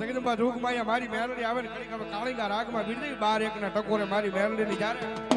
જગદંબા જોગમાં મારી મેરડી આવે ને ઘડીક હવે કાળીંગા રાગમાં બીડી બાર એકના ટકોરે મારી મેલડીની જ્યારે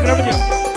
રમજે મારી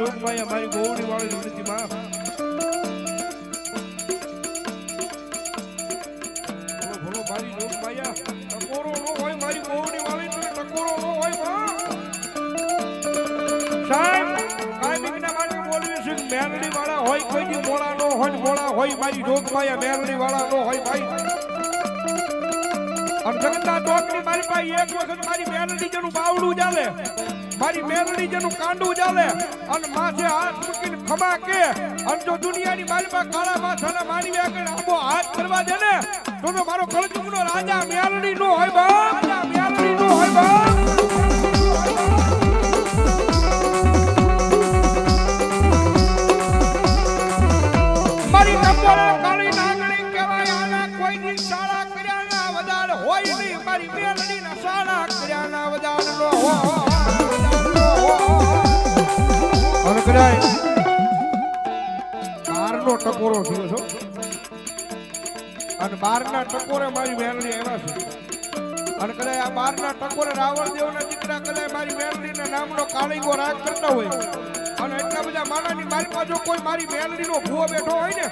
જોગભાઈ અમારી ગોવડી વાળી વિનંતી માં ભલો મારી વાળી હોય કાંઈ દી મોળા હોય મોળા હોય મારી જોગભાઈ મેલડી વાળા નો હોય ભાઈ. અને જગતના મારી પાસે એક વખત મારી બેનડી જેનું બાવડું ચાલે. મારી મેલડી જેનું કાંડું ચાલે અને માથે હાથ મૂકીને ખમા કે, અને જો દુનિયાની માલમાં કાળા માથાના માની આગળ આંબો હાથ કરવા દે ને તો મારો કળજુગનો રાજા મેલડી નો હોય બા રાજા મેલડી નો હોય બા મારી ટપોરે કાળી કહેવાય, આના કોઈ દી શાળા કર્યાના હોય નહીં. મારી મેલડી કર્યાના વદાડ નો ટકોરો મારી મેલડી આવ્યા છે. અને કદાચ આ બારના ટકોરે રાવણ દેવના દીકરા કદાચ મારી હોય. અને એટલા બધા માણાની મારી પાસે કોઈ મારી મેલડીનો ભૂવો બેઠો હોય ને,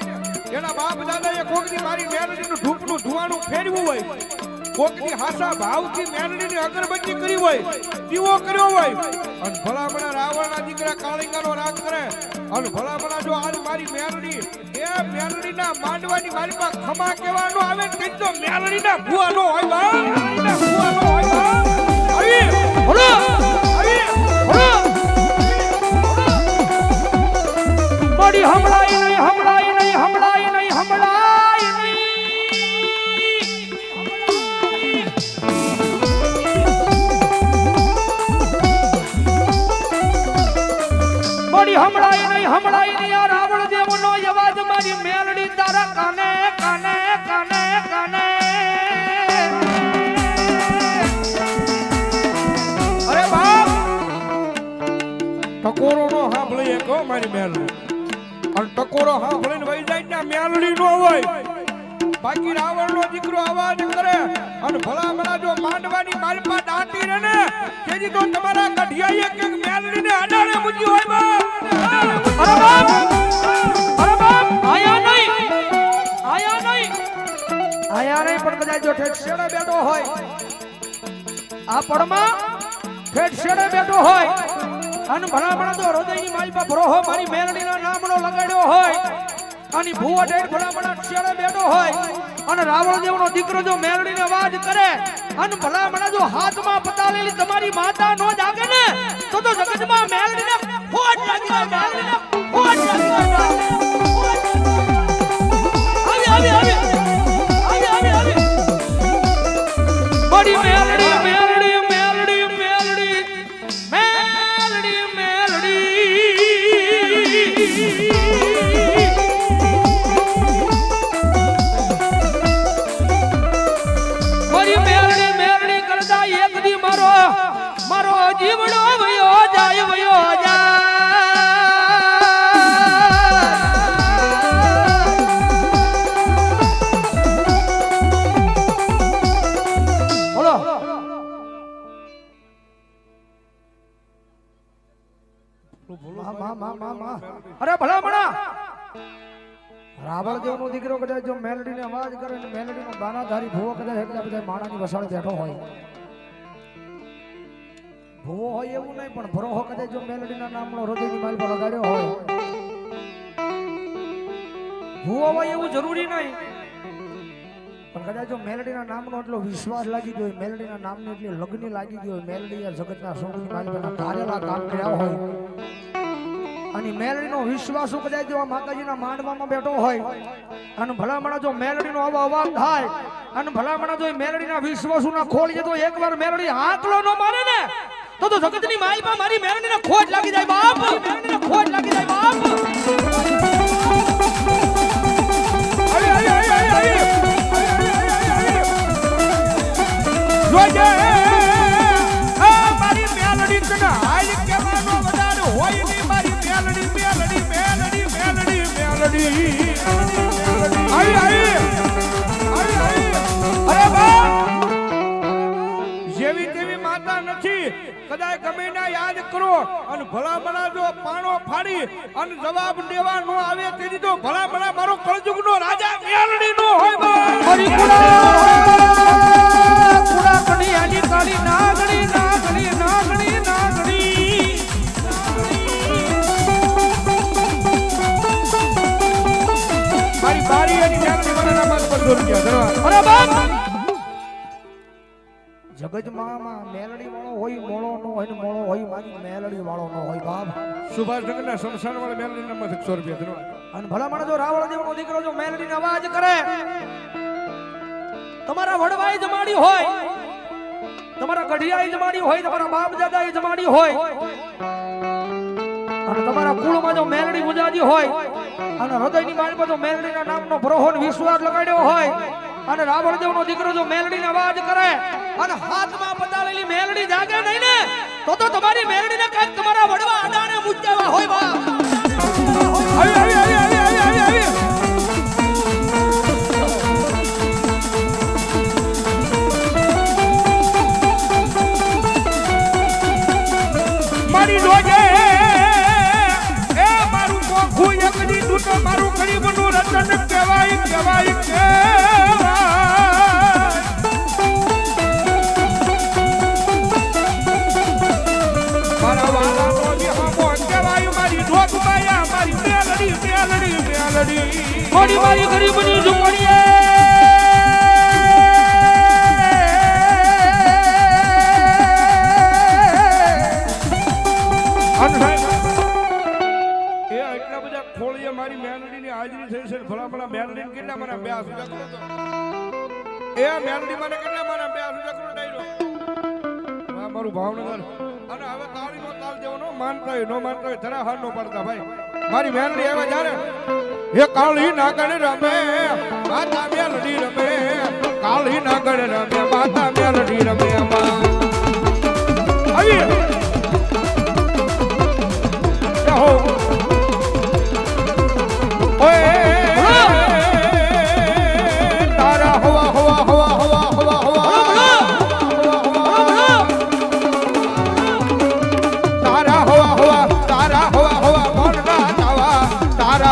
એના બાપ દાદાએ કોકની મારી મેલડીનું ધૂપનું ધુવાનું ફેરવું હોય. કોકની હાસા ભાવથી મેલડીની અગરબત્તી કરી હોય, દીવો કર્યો હોય, અને ભલામણા રાવણના દીકરા કાળિંગાનો રાગ કરે, અને ભલામણા જો આજ મારી મેરડી, એ મેલડીના માંડવાની મારી પાસે ખમા કહેવાનો આવે ને કંઈક તો મેલડીના ભૂવાનો હોય બા. મેલડીના ભૂવાનો હોય બા. આવી બોલો આવી બોલો હમળાય નહીં હમળાય નહીં. આ રાવણ દેવનો અવાજ મારી મેલડી તારા કાને કાને કાને કાને. અરે બાપ! ટકોરો નો સાંભળી એક હો મારી મેલડી. અને ટકોરો સાંભળીને વહી જાય ત્યાં મેલડી નો હોય. બાકી રાવણ નો દીકરો અવાજ કરે અને ભલા ભલા જો માંડવાની મારી પાસે દાંતી રહે ને તેથી તો તમારા કઢિયાઈએ કે મેલડી ને અડાડે મુજી હોય બાપ અરે બાપ! અરે બાપ! આયા નહીં! આયા નહીં! આયા નહીં પણ કદાચ જો ઠેઠ શેડે બેઠો હોય. આ પડમાં ઠેઠ શેડે બેઠો હોય. અને ભલા ભલા તો હૃદયની મારી પર ભરોહો મારી મેલડીના નામનો લગાડ્યો હોય. અને ભૂવો ઠેઠ ભલા ભલા શેડે બેઠો હોય. અને રાવણ દેવનો દીકરો જો મેલડીને વાજ કરે, અને ભલા ભલા જો હાથમાં પતાલેલી તમારી માતા નો જાગે ને, તો તો જગતમાં મેલડીને ખોટ લાગી મણા રાવણ દેવનો દીકરો કદાચ જો મેલડીને અવાજ કરે મેલડી નો બાનાધારી ભૂવો કદાચ એટલા બધા માણાની વસાડે બેઠો હોય. ભૂવો હોય એવું નહીં, પણ ભરોહો કદાચ જો મેલડીના નામનો હૃદયની માલ પર લગાડ્યો હોય. ભૂવો હોય એવું જરૂરી નહીં. પણ કદાચ જો મેલડીના નામનો એટલો વિશ્વાસ લાગી ગયો હોય, મેલડીના નામની એટલી લગ્ન લાગી ગયો હોય, મેલડી આ જગતના સોની માલિકના ધારેલા કામ કર્યા હોય. અને મેલડીનો વિશ્વાસ કદાચ જો માતાજીના માંડવામાં બેઠો હોય? અને ભલામણા જો મેલડીનો આવો અવાજ થાય, અને ભલામણા જો મેલડીના વિશ્વાસુના ખોલીએ તો એકવાર મેલડી આંકલો ન મારે ને. તો તો જગતની માલમાં મારી મેલડીને ખોટ લાગી જાય બાપ મેલડીને ખોટ લાગી જાય બાપ અરે અરે અરે અરે આવી જોજે કદાચ ગમે ના યાદ કરો. અને ભલા ભલા જો પાણો ફાડી અને જવાબ દેવા ન આવે તેથી તો ભલા ભલા મારો કળજુગ નો રાજા મેલડી નો હોય હરી કુડા કુડા કણી આની કાળી નાગણી નાગણી નાગણી નાગણી. મારી બારી અને જાનની મનાના માલ પર રૂપિયા ધરવા અરે બાપ જગતમાં મેલડી વાળો હોય મોળો નો હોય મોળો હોય મારી મેલડી વાળો નો હોય બાપ. સુભાષનગરના શમશાન વાળા મેલડી નામાં સો રૂપિયા અને ભલા જો રાવણ દેવનો દીકરો જો મેલડીને અવાજ કરે તમારા વડવાઈ જમાડી હોય તમારા ગઢિયાઈ જમાડી હોય તમારા બાપ દાદાઈ જમાડી હોય અને તમારા કુળમાં જો મેલડી ગુજાજી હોય અને હૃદયની પર જો મેલડીના નામનો ભરોહો વિશ્વાસ લગાડ્યો હોય અને રાવણ દેવનો દીકરો જો મેલડીને અવાજ કરે અને હાથમાં પતાળેલી મેલડી જાગે નહીં ને, તો તો તમારી મેલડીને કંઈક તમારા વડવા અડાને મૂકેવા હોય બા. આવી આવી આવી આવી આવી મારી કોખું મારું ગરીબનું રતન કહેવાય કહેવાય કહેવાય મારી મારી ગરીબની ઝુંપડીએ. મારી મેલડીની હાજરી થઈ છે ભલા ભલા મેલડીને કેટલા મને બે કરો એ મેલડી મને કેટલા મને બે સુધા કરો ડાયરો મારું ભાવનગર. અને હવે માનતા હોય નો માનતો હોય જરા હાર નો પડતા ભાઈ. મારી મેલડી આવે જ્યારે, એ કાળી નાગણ રમે, માતા મેલડી રમે, કાળી નાગણ રમે, માતા મેલડી રમે અમા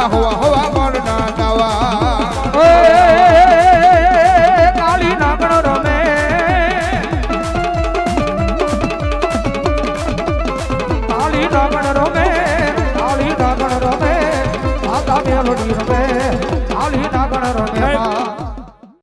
હવા હવા.